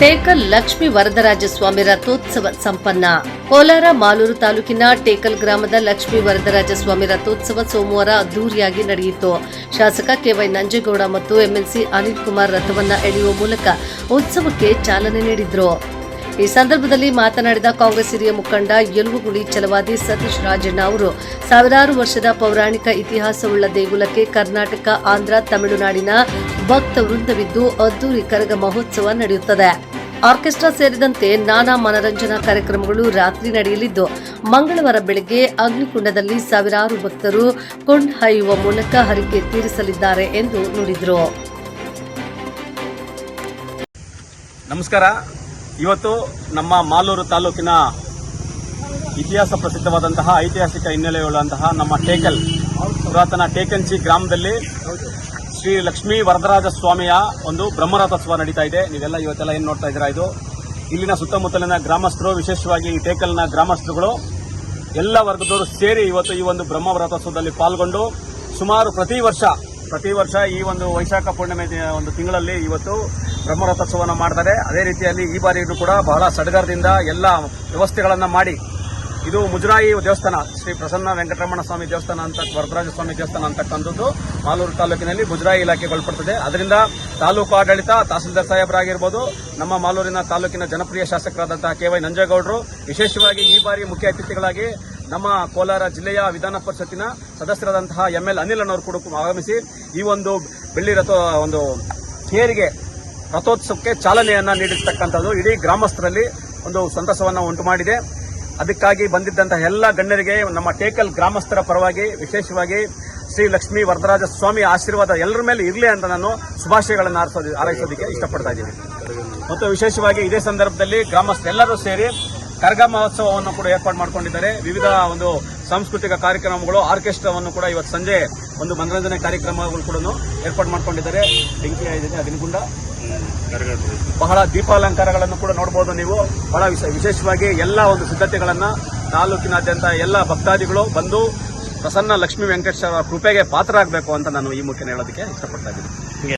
ಟೇಕಲ್ ಲಕ್ಷ್ಮೀ ವರದರಾಜ ಸ್ವಾಮಿ ರಥೋತ್ಸವ ಸಂಪನ್ನ. ಕೋಲಾರ ಮಾಲೂರು ತಾಲೂಕಿನ ಟೇಕಲ್ ಗ್ರಾಮದ ಲಕ್ಷ್ಮೀ ವರದರಾಜ ಸ್ವಾಮಿ ರಥೋತ್ಸವ ಸೋಮವಾರ ಅದ್ದೂರಿಯಾಗಿ ನಡೆಯಿತು. ಶಾಸಕ ಕೆವೈ ನಂಜೇಗೌಡ ಮತ್ತು ಎಂಎಲ್ಸಿ ಅನಿಲ್ ಕುಮಾರ್ ರಥವನ್ನ ಎಳೆಯುವ ಮೂಲಕ ಉತ್ಸವಕ್ಕೆ ಚಾಲನೆ ನೀಡಿದ್ರು. ಈ ಸಂದರ್ಭದಲ್ಲಿ ಮಾತನಾಡಿದ ಕಾಂಗ್ರೆಸ್ ಹಿರಿಯ ಮುಖಂಡ ಯಲುಗುಗುಳಿ ಛಲವಾದಿ ಸತೀಶ್ ರಾಜಣ್ಣ ಅವರು, ಸಾವಿರಾರು ವರ್ಷದ ಪೌರಾಣಿಕ ಇತಿಹಾಸವುಳ್ಳ ದೇಗುಲಕ್ಕೆ ಕರ್ನಾಟಕ, ಆಂಧ್ರ, ತಮಿಳುನಾಡಿನ ಭಕ್ತ ವೃಂದವಿದ್ದು ಅದ್ದೂರಿ ಕರಗ ಮಹೋತ್ಸವ ನಡೆಯುತ್ತದೆ. ಆರ್ಕೆಸ್ಟ್ರಾ ಸೇರಿದಂತೆ ನಾನಾ ಮನರಂಜನಾ ಕಾರ್ಯಕ್ರಮಗಳು ರಾತ್ರಿ ನಡೆಯಲಿದ್ದು, ಮಂಗಳವಾರ ಬೆಳಗ್ಗೆ ಅಗ್ನಿಕುಂಡದಲ್ಲಿ ಸಾವಿರಾರು ಭಕ್ತರು ಕೊಂಡೊಯ್ಯುವ ಮೂಲಕ ಹರಿಕೆ ತೀರಿಸಲಿದ್ದಾರೆ ಎಂದು ನುಡಿದರು. ನಮಸ್ಕಾರ. ಇವತ್ತು ನಮ್ಮ ಮಾಲೂರು ತಾಲೂಕಿನ ಇತಿಹಾಸ ಪ್ರಸಿದ್ಧವಾದಂತಹ ಐತಿಹಾಸಿಕ ಹಿನ್ನೆಲೆಯುಳ್ಳಂತಹ ನಮ್ಮ ಟೇಕಲ್, ಪುರಾತನ ಟೇಕಂಚಿ ಗ್ರಾಮದಲ್ಲಿ ಶ್ರೀ ಲಕ್ಷ್ಮೀ ವರದರಾಜ ಸ್ವಾಮಿಯ ಒಂದು ಬ್ರಹ್ಮರಥೋತ್ಸವ ನಡೀತಾ ಇದೆ. ನೀವೆಲ್ಲ ಇವತ್ತೆಲ್ಲ ಏನು ನೋಡ್ತಾ ಇದ್ದೀರಾ ಇದು? ಇಲ್ಲಿನ ಸುತ್ತಮುತ್ತಲಿನ ಗ್ರಾಮಸ್ಥರು, ವಿಶೇಷವಾಗಿ ಈ ಟೇಕಲ್ನ ಗ್ರಾಮಸ್ಥರುಗಳು, ಎಲ್ಲ ವರ್ಗದವರು ಸೇರಿ ಇವತ್ತು ಈ ಒಂದು ಬ್ರಹ್ಮ ವ್ರತೋತ್ಸವದಲ್ಲಿ ಪಾಲ್ಗೊಂಡು ಸುಮಾರು ಪ್ರತಿ ವರ್ಷ ಪ್ರತಿ ವರ್ಷ ಈ ಒಂದು ವೈಶಾಖ ಪೂರ್ಣಿಮೆ ಒಂದು ತಿಂಗಳಲ್ಲಿ ಇವತ್ತು ಬ್ರಹ್ಮರಥೋತ್ಸವವನ್ನು ಮಾಡ್ತಾರೆ. ಅದೇ ರೀತಿಯಲ್ಲಿ ಈ ಬಾರಿಯೂ ಕೂಡ ಬಹಳ ಸಡಗರದಿಂದ ಎಲ್ಲ ವ್ಯವಸ್ಥೆಗಳನ್ನು ಮಾಡಿ ಇದು ಮುಜರಾಯಿ ದೇವಸ್ಥಾನ, ಶ್ರೀ ಪ್ರಸನ್ನ ವೆಂಕಟರಮಣ ಸ್ವಾಮಿ ದೇವಸ್ಥಾನ ಅಂತ, ವರದರಾಜ ಸ್ವಾಮಿ ದೇವಸ್ಥಾನ ಅಂತಕ್ಕಂಥದ್ದು ಮಾಲೂರು ತಾಲೂಕಿನಲ್ಲಿ ಮುಜರಾಯಿ ಇಲಾಖೆಗೆ ಒಳಪಡ್ತದೆ ಅದರಿಂದ ತಾಲೂಕು ಆಡಳಿತ ತಹಸೀಲ್ದಾರ್ ಸಾಹೇಬರಾಗಿರ್ಬೋದು, ನಮ್ಮ ಮಾಲೂರಿನ ತಾಲೂಕಿನ ಜನಪ್ರಿಯ ಶಾಸಕರಾದಂತಹ ಕೆ ವೈ ನಂಜೇಗೌಡರು, ವಿಶೇಷವಾಗಿ ಈ ಬಾರಿ ಮುಖ್ಯ ಅತಿಥಿಗಳಾಗಿ ನಮ್ಮ ಕೋಲಾರ ಜಿಲ್ಲೆಯ ವಿಧಾನ ಪರಿಷತ್ತಿನ ಸದಸ್ಯರಾದಂತಹ ಎಂ ಎಲ್ ಅನಿಲ್ ಅನ್ನೋರು ಕೂಡ ಆಗಮಿಸಿ ಈ ಒಂದು ಬೆಳ್ಳಿ ರಥ, ಒಂದು ತೇರಿಗೆ ರಥೋತ್ಸವಕ್ಕೆ ಚಾಲನೆಯನ್ನ ನೀಡಿರ್ತಕ್ಕಂಥದ್ದು. ಇಡೀ ಗ್ರಾಮಸ್ಥರಲ್ಲಿ ಒಂದು ಸಂತಸವನ್ನ ಉಂಟು ಮಾಡಿದೆ ಅದಕ್ಕಾಗಿ ಬಂದಿದ್ದಂತಹ ಎಲ್ಲ ಗಣ್ಯರಿಗೆ ನಮ್ಮ ಟೇಕಲ್ ಗ್ರಾಮಸ್ಥರ ಪರವಾಗಿ ವಿಶೇಷವಾಗಿ ಶ್ರೀ ಲಕ್ಷ್ಮೀ ವರದರಾಜ ಸ್ವಾಮಿ ಆಶೀರ್ವಾದ ಎಲ್ಲರ ಮೇಲೆ ಇರಲಿ ಅಂತ ನಾನು ಶುಭಾಶಯಗಳನ್ನು ಹಾರಸೋದು ಹಾರೈಸೋದಕ್ಕೆ ಇಷ್ಟಪಡ್ತಾ ಇದ್ದೀನಿ. ಮತ್ತು ವಿಶೇಷವಾಗಿ ಇದೇ ಸಂದರ್ಭದಲ್ಲಿ ಗ್ರಾಮಸ್ಥರೆಲ್ಲರೂ ಸೇರಿ ಕರಗ ಮಹೋತ್ಸವವನ್ನು ಕೂಡ ಏರ್ಪಾಡು ಮಾಡಿಕೊಂಡಿದ್ದಾರೆ. ವಿವಿಧ ಒಂದು ಸಾಂಸ್ಕೃತಿಕ ಕಾರ್ಯಕ್ರಮಗಳು, ಆರ್ಕೆಸ್ಟ್ರಾವನ್ನು ಕೂಡ ಇವತ್ತು ಸಂಜೆ ಒಂದು ಮನರಂಜನೆ ಕಾರ್ಯಕ್ರಮಗಳು ಕೂಡ ಏರ್ಪಾಡು ಮಾಡಿಕೊಂಡಿದ್ದಾರೆ. ಬೆಂಕಿ ಇದೆ ಅಗ್ನಿಗುಂಡ ಬಹಳ ದೀಪಾಲಂಕಾರಗಳನ್ನು ಕೂಡ ನೋಡಬಹುದು ನೀವು. ಬಹಳ ವಿಶೇ- ವಿಶೇಷವಾಗಿ ಎಲ್ಲ ಒಂದು ಸಿದ್ಧತೆಗಳನ್ನ ತಾಲೂಕಿನಾದ್ಯಂತ ಎಲ್ಲ ಭಕ್ತಾದಿಗಳು ಬಂದು ಪ್ರಸನ್ನ ಲಕ್ಷ್ಮೀ ವೆಂಕಟೇಶ್ವರ ಕೃಪೆಗೆ ಪಾತ್ರ ಆಗಬೇಕು ಅಂತ ನಾನು ಈ ಮುಖ್ಯ ಹೇಳೋದಕ್ಕೆ ಇಷ್ಟಪಡ್ತಾ ಇದ್ದೀನಿ.